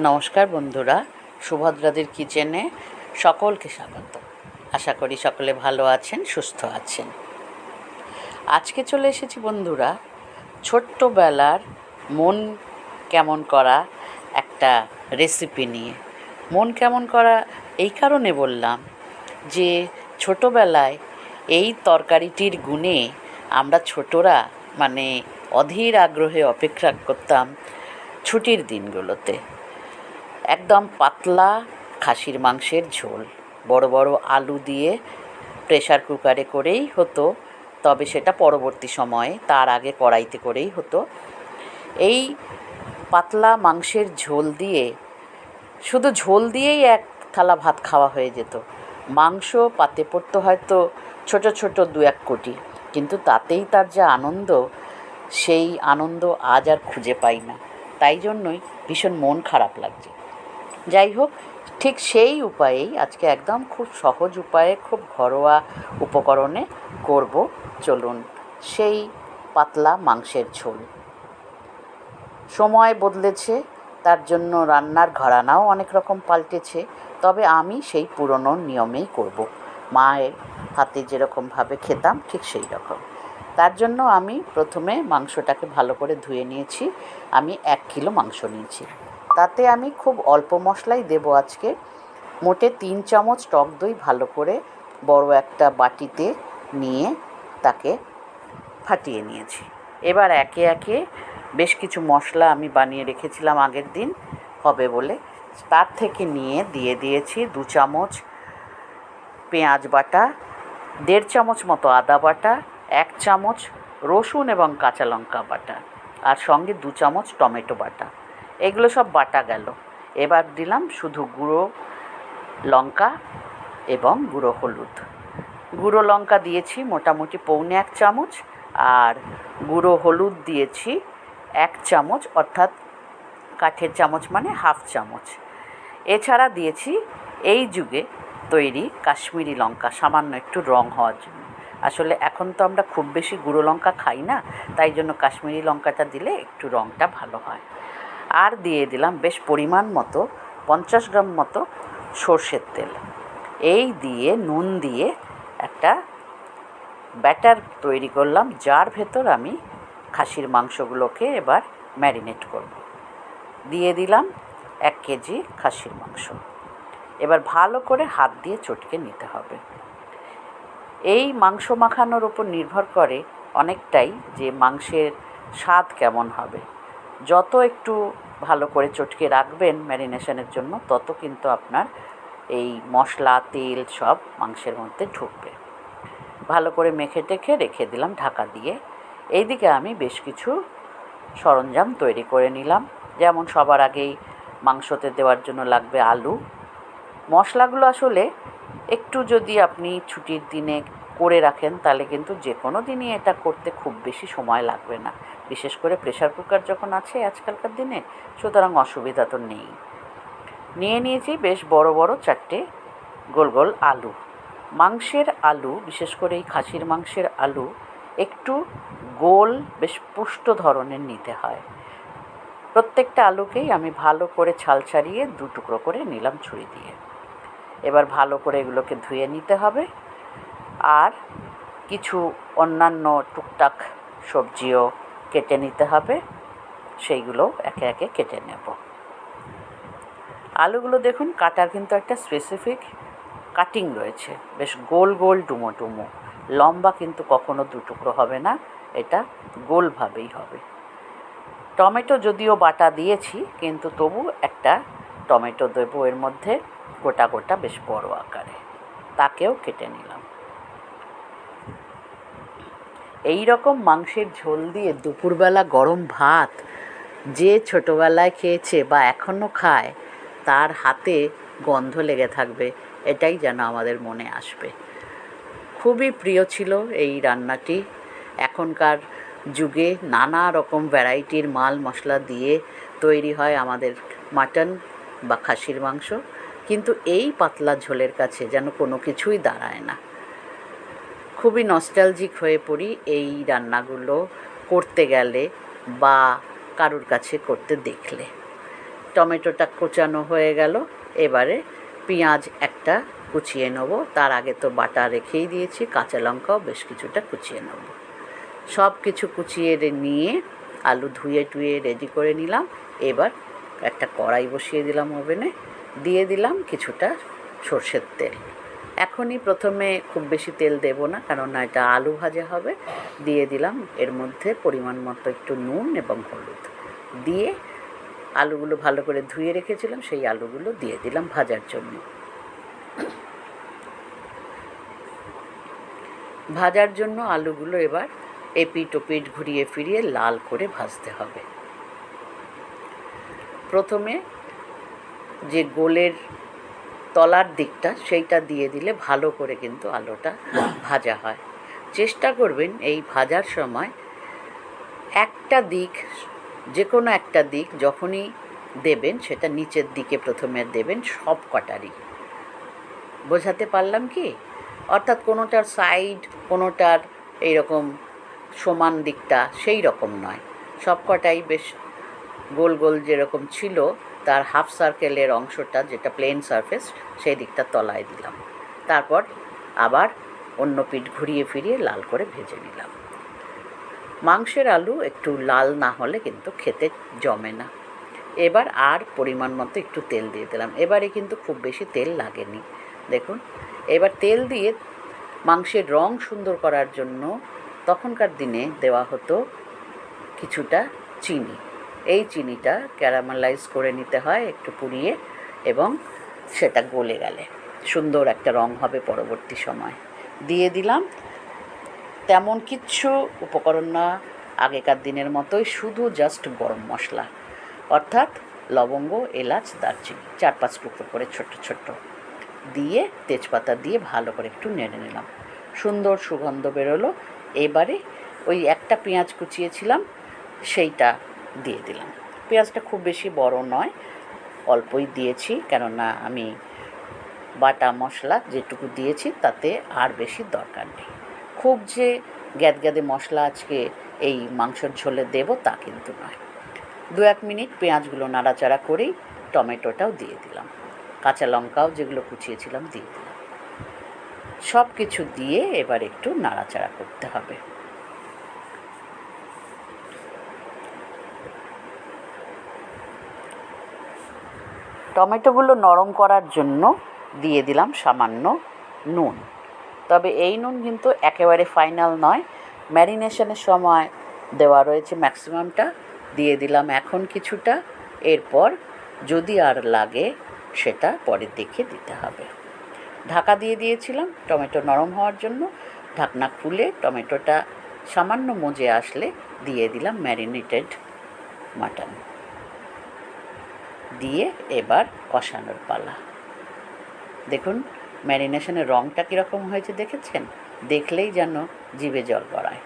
নমস্কার বন্ধুরা, সুভদ্রাদের কিচেনে সকলকে স্বাগত। আশা করি সকলে ভালো আছেন, সুস্থ আছেন। আজকে চলে এসেছি বন্ধুরা, ছোট্টবেলার মন কেমন করা একটা রেসিপি নিয়ে। মন কেমন করা এই কারণে বললাম যে, ছোটোবেলায় এই তরকারিটির গুণে আমরা ছোটরা মানে অধীর আগ্রহে অপেক্ষা করতাম ছুটির দিনগুলোতে। একদম পাতলা খাসির মাংসের ঝোল। বড় বড় আলু দিয়ে প্রেশার কুকারে করেই হতো, তবে সেটা পরবর্তী সময়ে তার আগে কড়াইতে করেই হতো। এই পাতলা মাংসের ঝোল দিয়ে, শুধু ঝোল দিয়েই এক থালা ভাত খাওয়া হয়ে যেত। মাংস পাতে পড়তো হয়তো ছোট ছোট দু এক কোটি, কিন্তু তাতেই তার যা আনন্দ, সেই আনন্দ আজ আর খুঁজে পাই না। তাই জন্যই ভীষণ মন খারাপ লাগছে। যাই হোক, ঠিক সেই উপায়েই আজকে একদম খুব সহজ উপায়ে, খুব ঘরোয়া উপকরণে করব। চলুন সেই পাতলা মাংসের ঝোল। সময় বদলেছে, তার জন্য রান্নার ঘরানাও অনেক রকম পাল্টেছে, তবে আমি সেই পুরনো নিয়মেই করব। মায়ের হাতে যেরকমভাবে খেতাম, ঠিক সেই রকম। তার জন্য আমি প্রথমে মাংসটাকে ভালো করে ধুয়ে নিয়েছি। আমি এক কিলো মাংস নিয়েছি। তাতে আমি খুব অল্প মশলাই দেবো আজকে। মোটে তিন চামচ টক দই ভালো করে বড় একটা বাটিতে নিয়ে তাকে ফাটিয়ে নিয়েছি। এবার একে একে বেশ কিছু মশলা আমি বানিয়ে রেখেছিলাম আগের দিন, হবে বলে। তার থেকে নিয়ে দিয়ে দিয়েছি দু চামচ পেঁয়াজ বাটা, দেড় চামচ মতো আদা বাটা, এক চামচ রসুন এবং কাঁচা লঙ্কা বাটা, আর সঙ্গে দু চামচ টমেটো বাটা। এগুলো সব বাটা গেল। এবার দিলাম শুধু গুঁড়ো লঙ্কা এবং গুঁড়ো হলুদ। গুঁড়ো লঙ্কা দিয়েছি মোটামুটি পৌনে এক চামচ আর গুঁড়ো হলুদ দিয়েছি এক চামচ অর্থাৎ কাঠের চামচ মানে হাফ চামচ। এছাড়া দিয়েছি এই যুগে তৈরি কাশ্মীরি লঙ্কা, সামান্য একটু রং হওয়ার জন্য। আসলে এখন তো আমরা খুব বেশি গুঁড়ো লঙ্কা খাই না, তাই জন্য কাশ্মীরি লঙ্কাটা দিলে একটু রঙটা ভালো হয়। আর দিয়ে দিলাম বেশ পরিমাণ মতো, পঞ্চাশ গ্রাম মতো সর্ষের তেল। এই দিয়ে নুন দিয়ে একটা ব্যাটার তৈরি করলাম, যার ভেতর আমি খাসির মাংসগুলোকে এবার ম্যারিনেট করব। দিয়ে দিলাম এক কেজি খাসির মাংস। এবার ভালো করে হাত দিয়ে চটকে নিতে হবে। এই মাংস মাখানোর ওপর নির্ভর করে অনেকটাই যে মাংসের স্বাদ কেমন হবে। যত একটু ভালো করে চটকে রাখবেন ম্যারিনেশনের জন্য, তত কিন্তু আপনার এই মশলা, তেল সব মাংসের মধ্যে ঢুকবে। ভালো করে মেখে টেখে রেখে দিলাম ঢাকা দিয়ে। এইদিকে আমি বেশ কিছু সরঞ্জাম তৈরি করে নিলাম। যেমন সবার আগেই মাংসতে দেওয়ার জন্য লাগবে আলু। মশলাগুলো আসলে একটু যদি আপনি ছুটির দিনে করে রাখেন, তাহলে কিন্তু যে কোনো দিনই এটা করতে খুব বেশি সময় লাগবে না। বিশেষ করে প্রেশার কুকার যখন আছে আজকালকার দিনে, সুতরাং অসুবিধা তো নেই। নিয়ে নিয়েছি বেশ বড় বড় চারটে গোল গোল আলু। মাংসের আলু, বিশেষ করে এই খাসির মাংসের আলু, একটু গোল, বেশ পুষ্ট ধরনের নিতে হয়। প্রত্যেকটা আলুকেই আমি ভালো করে ছাল ছাড়িয়ে দু টুকরো করে নিলাম ছুরি দিয়ে। এবার ভালো করে এগুলোকে ধুয়ে নিতে হবে। আর কিছু অন্যান্য টুকটাক সবজিও কেটে নিতে হবে। সেইগুলো একে একে কেটে নেব। আলুগুলো দেখুন, কাটার কিন্তু একটা স্পেসিফিক কাটিং রয়েছে। বেশ গোল গোল ডুমো ডুমো। লম্বা কিন্তু কখনো দু টুকরো হবে না, এটা গোলভাবেই হবে। টমেটো যদিও বাটা দিয়েছি, কিন্তু তবু একটা টমেটো দেবো এর মধ্যে, গোটা গোটা বেশ বড় আকারে। তাকেও কেটে নিলাম। এই রকম মাংসের ঝোল দিয়ে দুপুরবেলা গরম ভাত যে ছোটোবেলায় খেয়েছে বা এখনও খায়, তার হাতে গন্ধ লেগে থাকবে, এটাই যেন আমাদের মনে আসবে। খুবই প্রিয় ছিল এই রান্নাটি। এখনকার যুগে নানা রকম ভ্যারাইটির মাল মশলা দিয়ে তৈরি হয় আমাদের মাটন বা খাসির মাংস, কিন্তু এই পাতলা ঝোলের কাছে যেন কোনো কিছুই দাঁড়ায় না। খুবই নস্টালজিক হয়ে পড়ি এই রান্নাগুলো করতে গেলে বা কারুর কাছে করতে দেখলে। টমেটোটা কোচানো হয়ে গেল, এবারে পেঁয়াজ একটা কুচিয়ে নেব, তার আগে তো বাটা রেখেই দিয়েছি, কাঁচা লঙ্কাও বেশ কিছুটা কুচিয়ে নেব। সব কিছু কুচিয়ে নিয়ে আলু ধুয়ে টুয়ে রেডি করে নিলাম, এবার একটা কড়াই বসিয়ে দিলাম ওভেনে, দিয়ে দিলাম কিছুটা সর্ষের তেল। এখনই প্রথমে খুব বেশি তেল দেব না, কারণ এটা আলু ভাজা হবে। দিয়ে দিলাম এর মধ্যে পরিমাণ মতো একটু নুন এবং হলুদ। দিয়ে আলুগুলো ভালো করে ধুয়ে রেখেছিলাম, সেই আলুগুলো দিয়ে দিলাম ভাজার জন্য। ভাজার জন্য আলুগুলো এবার এপিট ওপিট ঘুরিয়ে ফিরিয়ে লাল করে ভাজতে হবে। প্রথমে যে গোলের তলার দিকটা সেইটা দিয়ে দিলে ভালো করে কিন্তু আলুটা ভাজা হয়। চেষ্টা করবেন এই ভাজার সময় একটা দিক যে কোনো একটা দিক যখনই দেবেন সেটা নিচের দিকে প্রথমে দেবেন সব কটারই। বোঝাতে পারলাম কি? অর্থাৎ কোনোটার সাইড কোনোটার এইরকম সমান দিকটা সেই রকম নয়। সব কটাই বেশ গোল গোল যেরকম ছিল তার হাফ সার্কেলের অংশটা যেটা প্লেন সারফেস, সেই দিকটা তলায় দিলাম। তারপর আবার অন্য পিঠ ঘুরিয়ে ফিরিয়ে লাল করে ভেজে নিলাম। মাংসের আলু একটু লাল না হলে কিন্তু খেতে জমে না। এবার আর পরিমাণ মতো একটু তেল দিয়ে দিলাম। এবারে কিন্তু খুব বেশি তেল লাগেনি। দেখুন, এবার তেল দিয়ে মাংসের রং সুন্দর করার জন্য তখনকার দিনে দেওয়া হতো কিছুটা চিনি। এই চিনিটা ক্যারামেলাইজ করে নিতে হয় একটু পুড়িয়ে এবং সেটা গলে গেলে। সুন্দর একটা রং হবে পরবর্তী সময়। দিয়ে দিলাম। তেমন কিচ্ছু উপকরণ না, আগেকার দিনের মতোই শুধু জাস্ট গরম মশলা। অর্থাৎ লবঙ্গ, এলাচ, দারচিনি, চার পাঁচ টুকরো করে ছোট্ট ছোট্ট দিয়ে তেজপাতা দিয়ে ভালো করে একটু নেড়ে নিলাম। সুন্দর সুগন্ধ বেরোলো। এবারে ওই একটা পেঁয়াজ কুচিয়েছিলাম, সেইটা দিয়ে দিলাম। পেঁয়াজটা খুব বেশি বড় নয়, অল্পই দিয়েছি, কেননা আমি বাটা মশলা যেটুকু দিয়েছি তাতে আর বেশি দরকার নেই। খুব যে গ্যাদগ্যাদে মশলা আজকে এই মাংসর ঝোলে দেব তা কিন্তু নয়। দু এক মিনিট পেঁয়াজগুলো নাড়াচাড়া করেই টমেটোটাও দিয়ে দিলাম। কাঁচা লঙ্কাও যেগুলো কুচিয়েছিলাম দিয়ে দিলাম। সব কিছু দিয়ে এবার একটু নাড়াচাড়া করতে হবে। টমেটোগুলো নরম করার জন্য দিয়ে দিলাম সামান্য নুন। তবে এই নুন কিন্তু একেবারে ফাইনাল নয়। ম্যারিনেশনের সময় দেওয়া রয়েছে ম্যাক্সিমামটা, দিয়ে দিলাম এখন কিছুটা। এরপর যদি আর লাগে সেটা পরের দিকে দিতে হবে। ঢাকা দিয়ে দিয়েছিলাম টমেটো নরম হওয়ার জন্য। ঢাকনা খুলে টমেটোটা সামান্য মজে আসলে দিয়ে দিলাম ম্যারিনেটেড মাটন। দিয়ে এবার কষানোর পালা। দেখুন, ম্যারিনেশনের রঙটা কীরকম হয়েছে দেখেছেন? দেখলেই যেন জিভে জল গড়ায়।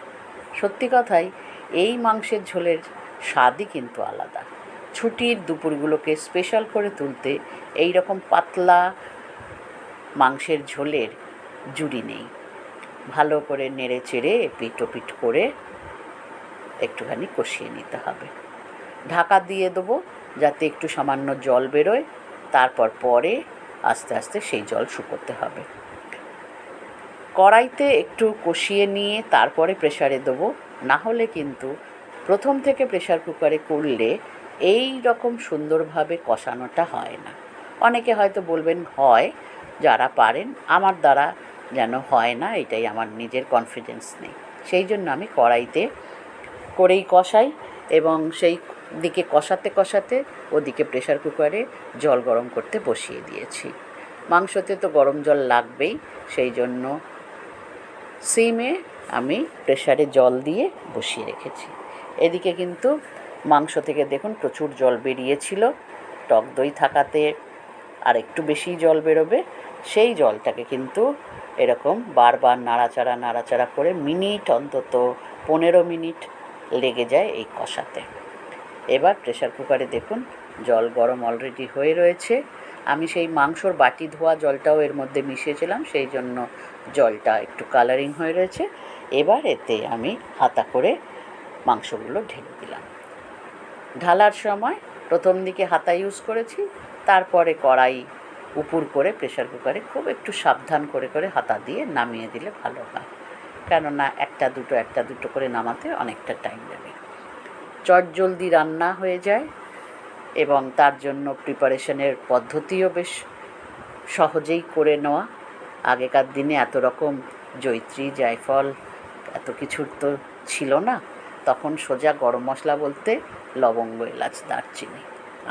সত্যি কথাই, এই মাংসের ঝোলের স্বাদই কিন্তু আলাদা। ছুটির দুপুরগুলোকে স্পেশাল করে তুলতে এই রকম পাতলা মাংসের ঝোলের জুড়ি নেই। ভালো করে নেড়ে চেড়ে পিট করে একটুখানি কষিয়ে নিতে হবে। ঢাকা দিয়ে দেবো যাতে একটু সামান্য জল বেরোয়। তারপর পরে আস্তে আস্তে সেই জল শুকোতে হবে। কড়াইতে একটু কষিয়ে নিয়ে তারপরে প্রেশারে দেবো। না হলে কিন্তু প্রথম থেকে প্রেশার কুকারে করলে এই রকম সুন্দরভাবে কষানোটা হয় না। অনেকে হয়তো বলবেন, হয়। যারা পারেন, আমার দ্বারা যেন হয় না, এটাই আমার নিজের কনফিডেন্স নেই। সেই জন্য আমি কড়াইতে করেই কষাই এবং সেই দিকে কষাতে কষাতে, ওদিকে প্রেশার কুকারে জল গরম করতে বসিয়ে দিয়েছি। মাংসতে তো গরম জল লাগবেই, সেই জন্য সিমে আমি প্রেশারে জল দিয়ে বসিয়ে রেখেছি। এদিকে কিন্তু মাংস থেকে দেখুন প্রচুর জল বেরিয়েছিল, টক দই থাকাতে আর একটু বেশি জল বেরোবে, সেই জলটাকে কিন্তু এরকম বারবার নাড়াচাড়া নাড়াচাড়া করে মিনিট অন্তত পনেরো মিনিট লেগে যায় এই কষাতে। এবার প্রেসার কুকারে দেখুন, জল গরম অলরেডি হয়ে রয়েছে। আমি সেই মাংসর বাটি ধোয়া জলটাও এর মধ্যে মিশিয়েছিলাম সেই জন্য জলটা একটু কালারিং হয়ে রয়েছে। এবার এতে আমি হাতা করে মাংসগুলো ঢেলে দিলাম। ঢালার সময় প্রথম দিকে হাতা ইউজ করেছি, তারপরে কড়াই উপুর করে প্রেশার কুকারে খুব একটু সাবধান করে করে হাতা দিয়ে নামিয়ে দিলে ভালো হয়। কেননা একটা দুটো একটা দুটো করে নামাতে অনেকটা টাইম লাগে চটজলদি রান্না হয়ে যায় এবং তার জন্য প্রিপারেশনের পদ্ধতিও বেশ সহজেই করে নেওয়া। আগেকার দিনে এত রকম জৈত্রী জায়ফল এত কিছুর তো ছিল না। তখন সোজা গরম মশলা বলতে লবঙ্গ, এলাচ, দারচিনি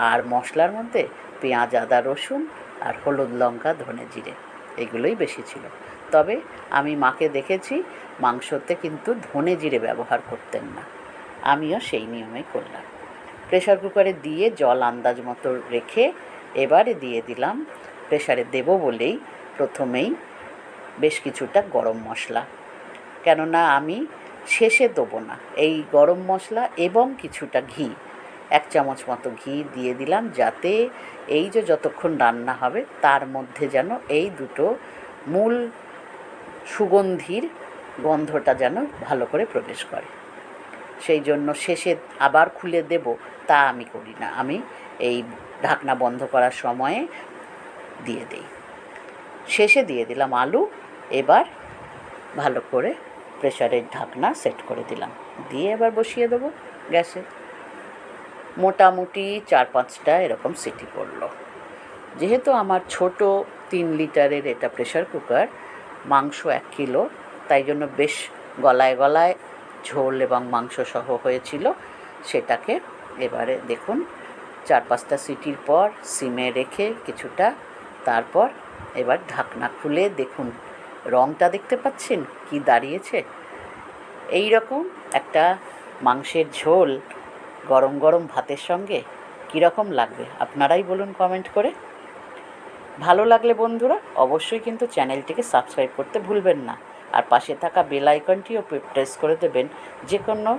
আর মশলার মধ্যে পেঁয়াজ, আদা, রসুন আর হলুদ, লঙ্কা, ধনে জিরে এগুলোই বেশি ছিল। তবে আমি মাকে দেখেছি মাংসতে কিন্তু ধনে জিরে ব্যবহার করতেন না। আমিও সেই নিয়মেই করলাম। প্রেশার কুকারে দিয়ে জল আন্দাজ মতো রেখে এবারে দিয়ে দিলাম। প্রেশারে দেবো বলেই প্রথমেই বেশ কিছুটা গরম মশলা। কেননা আমি শেষে দেবো না। এই গরম মশলা এবং কিছুটা ঘি, এক চামচ মতো ঘি দিয়ে দিলাম যাতে এই যে যতক্ষণ রান্না হবে তার মধ্যে যেন এই দুটো মূল সুগন্ধির গন্ধটা যেন ভালো করে প্রবেশ করে। সেই জন্য শেষে আবার খুলে দেব, তা আমি করি না। আমি এই ঢাকনা বন্ধ করার সময়ে দিয়ে দিই। শেষে দিয়ে দিলাম আলু, এবার ভালো করে প্রেশারের ঢাকনা সেট করে দিলাম। দিয়ে এবার বসিয়ে দেবো গ্যাসে। মোটামুটি চার পাঁচটা এরকম সিটি পড়ল। যেহেতু আমার ছোট তিন লিটারের এটা প্রেশার কুকার, মাংস এক কিলো, তাই জন্য বেশ গলায় গলায় ঝোল এবং মাংস সহ হয়েছিল, সেটাকে এবারে দেখুন চার পাঁচটা সিটির পর সিমে রেখে কিছুটা তারপর এবার ঢাকনা খুলে দেখুন রঙটা দেখতে পাচ্ছেন? কি দাঁড়িয়েছে? এই রকম একটা মাংসের ঝোল গরম গরম ভাতের সঙ্গে কীরকম লাগবে? আপনারাই বলুন কমেন্ট করে। ভালো লাগলে বন্ধুরা, অবশ্যই কিন্তু চ্যানেলটিকে সাবস্ক্রাইব করতে ভুলবেন না। আর পাশে থাকা বেল আইকনটিও প্রেস করে দেবেন। যে কোনো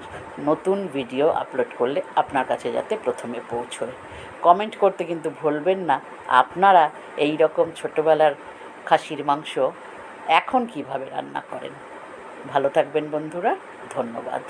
নতুন ভিডিও আপলোড করলে আপনার কাছে যাতে প্রথমে পৌঁছয়। কমেন্ট করতে কিন্তু ভুলবেন না। আপনারা এই রকম ছোটোবেলার খাসির মাংস এখন কীভাবে রান্না করেন? ভালো থাকবেন বন্ধুরা। ধন্যবাদ।